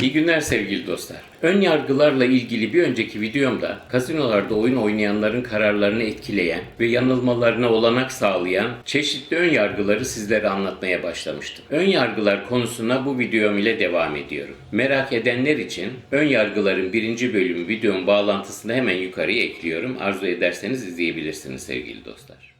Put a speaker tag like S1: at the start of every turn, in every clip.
S1: İyi günler sevgili dostlar. Ön yargılarla ilgili bir önceki videomda kazinolarda oyun oynayanların kararlarını etkileyen ve yanılmalarına olanak sağlayan çeşitli ön yargıları sizlere anlatmaya başlamıştım. Ön yargılar konusuna bu videom ile devam ediyorum. Merak edenler için ön yargıların birinci bölümü videonun bağlantısını hemen yukarıya ekliyorum. Arzu ederseniz izleyebilirsiniz sevgili dostlar.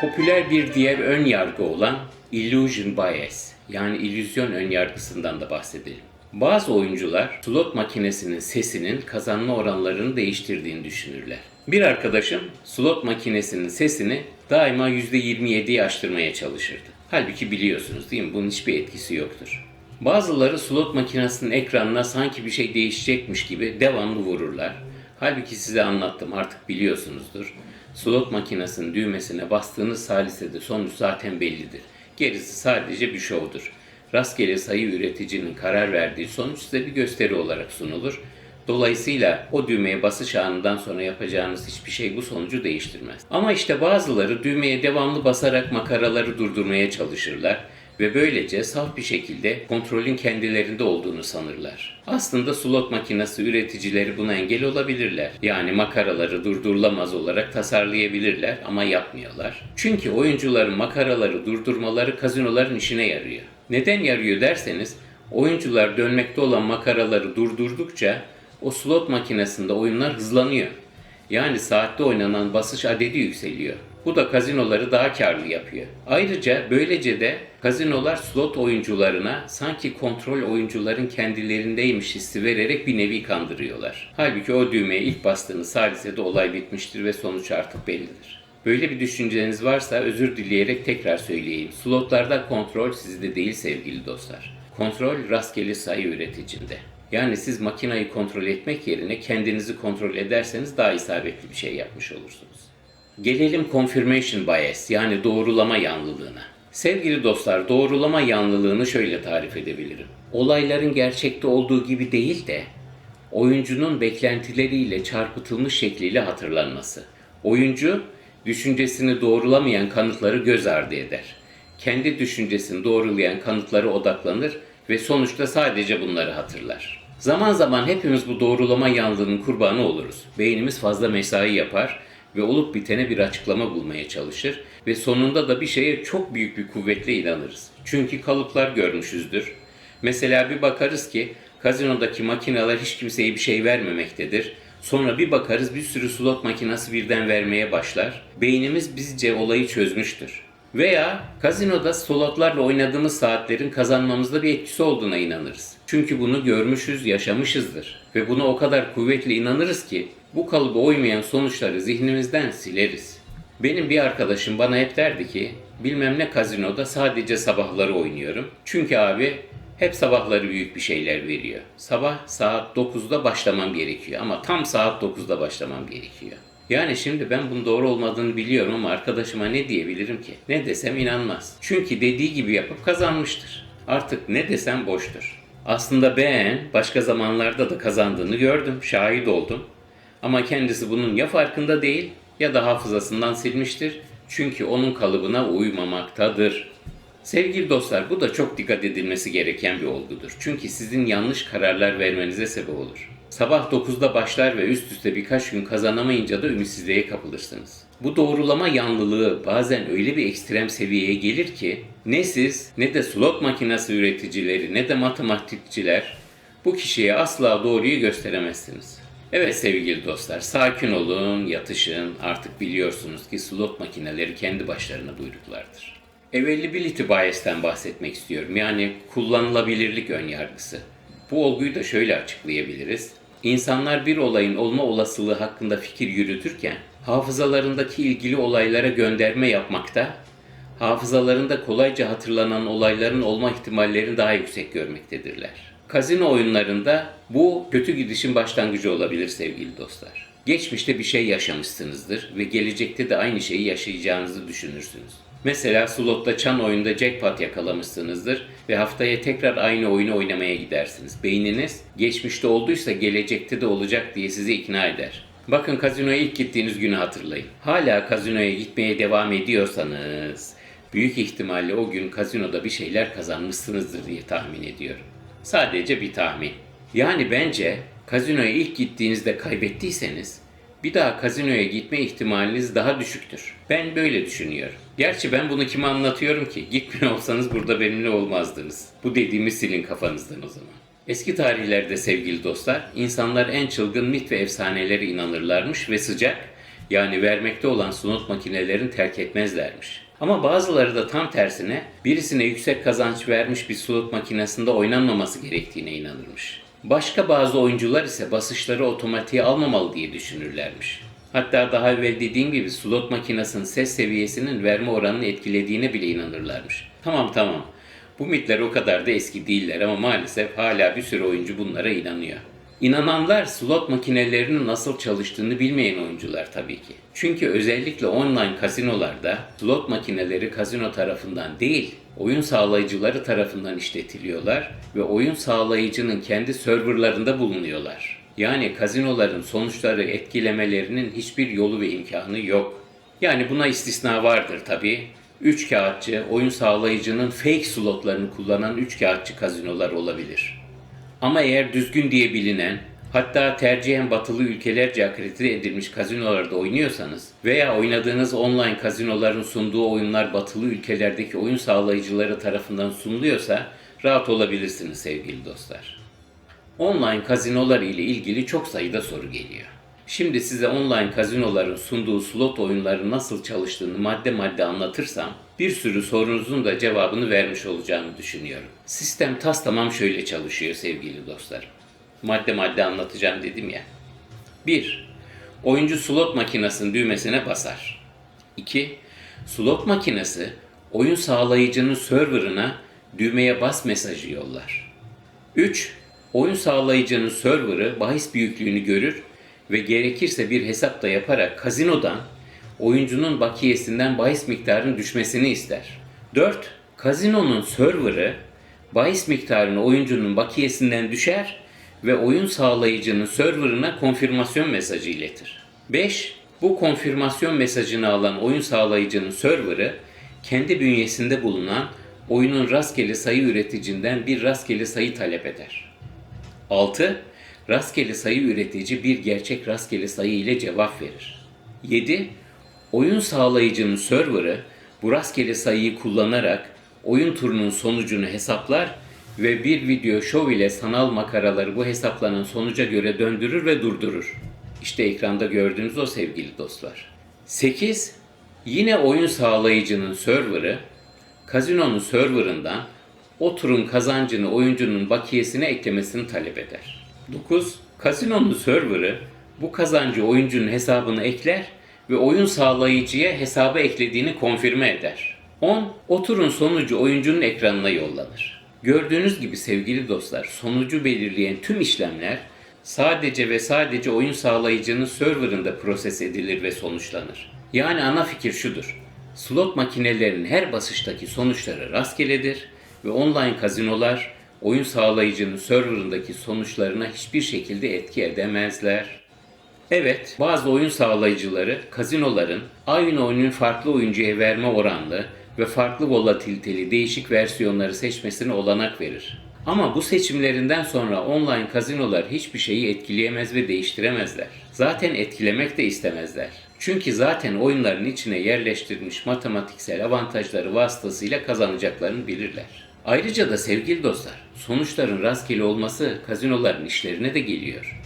S1: Popüler bir diğer ön yargı olan illusion bias yani illüzyon ön yargısından da bahsedelim. Bazı oyuncular slot makinesinin sesinin kazanma oranlarını değiştirdiğini düşünürler. Bir arkadaşım slot makinesinin sesini daima %27'ye aştırmaya çalışırdı. Halbuki biliyorsunuz değil mi bunun hiçbir etkisi yoktur. Bazıları slot makinesinin ekranına sanki bir şey değişecekmiş gibi devamlı vururlar. Halbuki size anlattım artık biliyorsunuzdur. Slot makinesinin düğmesine bastığınız salisede sonuç zaten bellidir. Gerisi sadece bir şovdur. Rastgele sayı üreticinin karar verdiği sonuç size bir gösteri olarak sunulur. Dolayısıyla o düğmeye basış anından sonra yapacağınız hiçbir şey bu sonucu değiştirmez. Ama işte bazıları düğmeye devamlı basarak makaraları durdurmaya çalışırlar ve böylece saf bir şekilde kontrolün kendilerinde olduğunu sanırlar. Aslında slot makinesi üreticileri buna engel olabilirler. Yani makaraları durdurulamaz olarak tasarlayabilirler ama yapmıyorlar. Çünkü oyuncuların makaraları durdurmaları kazinoların işine yarıyor. Neden yarıyor derseniz oyuncular dönmekte olan makaraları durdurdukça o slot makinesinde oyunlar hızlanıyor. Yani saatte oynanan basış adedi yükseliyor. Bu da kazinoları daha karlı yapıyor. Ayrıca böylece de kazinolar slot oyuncularına sanki kontrol oyuncuların kendilerindeymiş hissi vererek bir nevi kandırıyorlar. Halbuki o düğmeye ilk bastığınız salisede olay bitmiştir ve sonuç artık bellidir. Böyle bir düşünceniz varsa özür dileyerek tekrar söyleyeyim. Slotlarda kontrol sizde değil sevgili dostlar. Kontrol rastgele sayı üreticinde. Yani siz makinayı kontrol etmek yerine kendinizi kontrol ederseniz daha isabetli bir şey yapmış olursunuz. Gelelim confirmation bias yani doğrulama yanlılığına. Sevgili dostlar, doğrulama yanlılığını şöyle tarif edebilirim. Olayların gerçekte olduğu gibi değil de oyuncunun beklentileriyle çarpıtılmış şekliyle hatırlanması. Oyuncu düşüncesini doğrulamayan kanıtları göz ardı eder. Kendi düşüncesini doğrulayan kanıtlara odaklanır ve sonuçta sadece bunları hatırlar. Zaman zaman hepimiz bu doğrulama yanlılığının kurbanı oluruz. Beynimiz fazla mesai yapar ve olup bitene bir açıklama bulmaya çalışır ve sonunda da bir şeye çok büyük bir kuvvetle inanırız. Çünkü kalıplar görmüşüzdür. Mesela bir bakarız ki kazinodaki makineler hiç kimseye bir şey vermemektedir. Sonra bir bakarız bir sürü slot makinesi birden vermeye başlar. Beynimiz bizce olayı çözmüştür. Veya kazinoda slotlarla oynadığımız saatlerin kazanmamızda bir etkisi olduğuna inanırız. Çünkü bunu görmüşüz, yaşamışızdır. Ve buna o kadar kuvvetli inanırız ki bu kalıba uymayan sonuçları zihnimizden sileriz. Benim bir arkadaşım bana hep derdi ki bilmem ne kazinoda sadece sabahları oynuyorum. Çünkü abi hep sabahları büyük bir şeyler veriyor. Sabah saat 9'da başlamam gerekiyor ama tam saat 9'da başlamam gerekiyor. Yani şimdi ben bunun doğru olmadığını biliyorum ama arkadaşıma ne diyebilirim ki? Ne desem inanmaz. Çünkü dediği gibi yapıp kazanmıştır. Artık ne desem boştur. Aslında ben başka zamanlarda da kazandığını gördüm, şahit oldum. Ama kendisi bunun ya farkında değil ya da hafızasından silmiştir. Çünkü onun kalıbına uymamaktadır. Sevgili dostlar bu da çok dikkat edilmesi gereken bir olgudur. Çünkü sizin yanlış kararlar vermenize sebep olur. Sabah 9'da başlar ve üst üste birkaç gün kazanamayınca da ümitsizliğe kapılırsınız. Bu doğrulama yanlılığı bazen öyle bir ekstrem seviyeye gelir ki ne siz ne de slot makinesi üreticileri ne de matematikçiler bu kişiye asla doğruyu gösteremezsiniz. Evet sevgili dostlar, sakin olun, yatışın. Artık biliyorsunuz ki slot makineleri kendi başlarına buyruklardır. Availability bias'ten bahsetmek istiyorum. Yani kullanılabilirlik önyargısı. Bu olguyu da şöyle açıklayabiliriz. İnsanlar bir olayın olma olasılığı hakkında fikir yürütürken hafızalarındaki ilgili olaylara gönderme yapmakta, hafızalarında kolayca hatırlanan olayların olma ihtimallerini daha yüksek görmektedirler. Kazino oyunlarında bu kötü gidişin başlangıcı olabilir sevgili dostlar. Geçmişte bir şey yaşamışsınızdır ve gelecekte de aynı şeyi yaşayacağınızı düşünürsünüz. Mesela slotta çan oyunda jackpot yakalamışsınızdır ve haftaya tekrar aynı oyunu oynamaya gidersiniz. Beyniniz geçmişte olduysa gelecekte de olacak diye sizi ikna eder. Bakın kazinoya ilk gittiğiniz günü hatırlayın. Hala kazinoya gitmeye devam ediyorsanız büyük ihtimalle o gün kazinoda bir şeyler kazanmışsınızdır diye tahmin ediyorum. Sadece bir tahmin. Yani bence kazinoya ilk gittiğinizde kaybettiyseniz bir daha kazinoya gitme ihtimaliniz daha düşüktür. Ben böyle düşünüyorum. Gerçi ben bunu kime anlatıyorum ki? Gitmiyor olsanız burada benimle olmazdınız. Bu dediğimi silin kafanızdan o zaman. Eski tarihlerde sevgili dostlar, insanlar en çılgın mit ve efsanelere inanırlarmış ve sıcak, yani vermekte olan slot makinelerini terk etmezlermiş. Ama bazıları da tam tersine birisine yüksek kazanç vermiş bir slot makinesinde oynanmaması gerektiğine inanırmış. Başka bazı oyuncular ise basışları otomatiğe almamalı diye düşünürlermiş. Hatta daha evvel dediğim gibi slot makinesinin ses seviyesinin verme oranını etkilediğine bile inanırlarmış. Tamam tamam. Bu mitler o kadar da eski değiller ama maalesef hala bir sürü oyuncu bunlara inanıyor. İnananlar slot makinelerinin nasıl çalıştığını bilmeyen oyuncular tabii ki. Çünkü özellikle online kazinolarda slot makineleri kazino tarafından değil, oyun sağlayıcıları tarafından işletiliyorlar ve oyun sağlayıcının kendi serverlarında bulunuyorlar. Yani kazinoların sonuçları etkilemelerinin hiçbir yolu ve imkanı yok. Yani buna istisna vardır tabii. Üç kağıtçı, oyun sağlayıcının fake slotlarını kullanan üç kağıtçı kazinolar olabilir. Ama eğer düzgün diye bilinen, hatta tercihen batılı ülkelerce akredite edilmiş kazinolarda oynuyorsanız veya oynadığınız online kazinoların sunduğu oyunlar batılı ülkelerdeki oyun sağlayıcıları tarafından sunuluyorsa rahat olabilirsiniz sevgili dostlar. Online kazinolar ile ilgili çok sayıda soru geliyor. Şimdi size online kazinoların sunduğu slot oyunları nasıl çalıştığını madde madde anlatırsam bir sürü sorunuzun da cevabını vermiş olacağımı düşünüyorum. Sistem tas tamam şöyle çalışıyor sevgili dostlar. Madde madde anlatacağım dedim ya. 1. Oyuncu slot makinesinin düğmesine basar. 2. Slot makinesi oyun sağlayıcının serverına düğmeye bas mesajı yollar. 3. Oyun sağlayıcının serverı bahis büyüklüğünü görür ve gerekirse bir hesap da yaparak kazinodan oyuncunun bakiyesinden bahis miktarının düşmesini ister. 4. Kazinonun serverı bahis miktarını oyuncunun bakiyesinden düşer ve oyun sağlayıcının serverına konfirmasyon mesajı iletir. 5. Bu konfirmasyon mesajını alan oyun sağlayıcının serverı kendi bünyesinde bulunan oyunun rastgele sayı üreticinden bir rastgele sayı talep eder. 6. Rastgele sayı üretici bir gerçek rastgele sayı ile cevap verir. 7. Oyun sağlayıcının serverı bu rastgele sayıyı kullanarak oyun turunun sonucunu hesaplar ve bir video show ile sanal makaraları bu hesaplanan sonuca göre döndürür ve durdurur. İşte ekranda gördüğünüz o sevgili dostlar. 8. Yine oyun sağlayıcının serverı kazinonun serverından o turun kazancını oyuncunun bakiyesine eklemesini talep eder. 9. Kasinonun serverı bu kazancı oyuncunun hesabına ekler ve oyun sağlayıcıya hesaba eklediğini konfirme eder. 10. O turun sonucu oyuncunun ekranına yollanır. Gördüğünüz gibi sevgili dostlar, sonucu belirleyen tüm işlemler sadece ve sadece oyun sağlayıcının serverında proses edilir ve sonuçlanır. Yani ana fikir şudur. Slot makinelerinin her basıştaki sonuçları rastgeledir ve online kazinolar oyun sağlayıcının serverındaki sonuçlarına hiçbir şekilde etki edemezler. Evet, bazı oyun sağlayıcıları kazinoların aynı oyunun farklı oyuncuya verme oranlı ve farklı volatiliteli değişik versiyonları seçmesine olanak verir. Ama bu seçimlerinden sonra online kazinolar hiçbir şeyi etkileyemez ve değiştiremezler. Zaten etkilemek de istemezler. Çünkü zaten oyunların içine yerleştirilmiş matematiksel avantajları vasıtasıyla kazanacaklarını bilirler. Ayrıca da sevgili dostlar, sonuçların rastgele olması kazinoların işlerine de geliyor.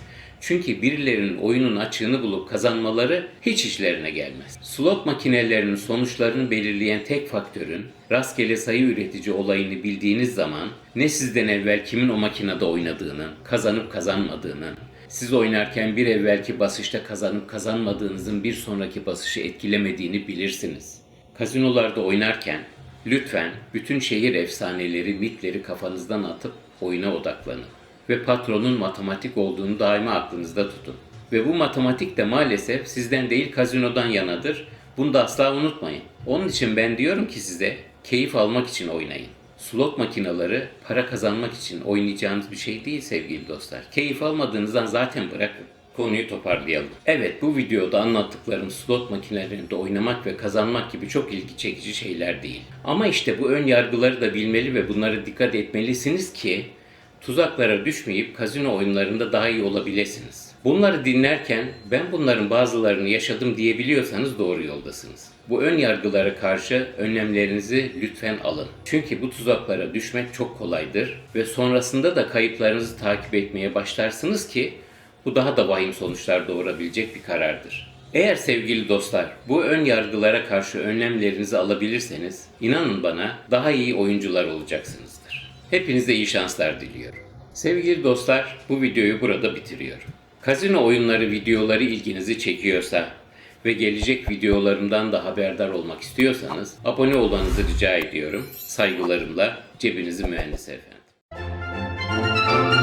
S1: Çünkü birilerinin oyunun açığını bulup kazanmaları hiç işlerine gelmez. Slot makinelerinin sonuçlarını belirleyen tek faktörün rastgele sayı üretici olayını bildiğiniz zaman ne sizden evvel kimin o makinede oynadığını, kazanıp kazanmadığını, siz oynarken bir evvelki basışta kazanıp kazanmadığınızın bir sonraki basışı etkilemediğini bilirsiniz. Kazinolarda oynarken lütfen bütün şehir efsaneleri, mitleri kafanızdan atıp oyuna odaklanın ve patronun matematik olduğunu daima aklınızda tutun. Ve bu matematik de maalesef sizden değil kazinodan yanadır. Bunu da asla unutmayın. Onun için ben diyorum ki size keyif almak için oynayın. Slot makineleri para kazanmak için oynayacağınız bir şey değil sevgili dostlar. Keyif almadığınızdan zaten bırakın. konuyu toparlayalım. Evet bu videoda anlattıklarım slot makinelerinde oynamak ve kazanmak gibi çok ilgi çekici şeyler değil. Ama işte bu ön yargıları da bilmeli ve bunlara dikkat etmelisiniz ki tuzaklara düşmeyip kazino oyunlarında daha iyi olabilirsiniz. Bunları dinlerken ben bunların bazılarını yaşadım diyebiliyorsanız doğru yoldasınız. Bu ön yargılara karşı önlemlerinizi lütfen alın. Çünkü bu tuzaklara düşmek çok kolaydır ve sonrasında da kayıplarınızı takip etmeye başlarsınız ki bu daha da vahim sonuçlar doğurabilecek bir karardır. Eğer sevgili dostlar bu ön yargılara karşı önlemlerinizi alabilirseniz inanın bana daha iyi oyuncular olacaksınızdır. Hepinize iyi şanslar diliyorum. Sevgili dostlar bu videoyu burada bitiriyorum. Kazino oyunları videoları ilginizi çekiyorsa ve gelecek videolarımdan da haberdar olmak istiyorsanız abone olmanızı rica ediyorum. Saygılarımla cebinizi mühendis efendim.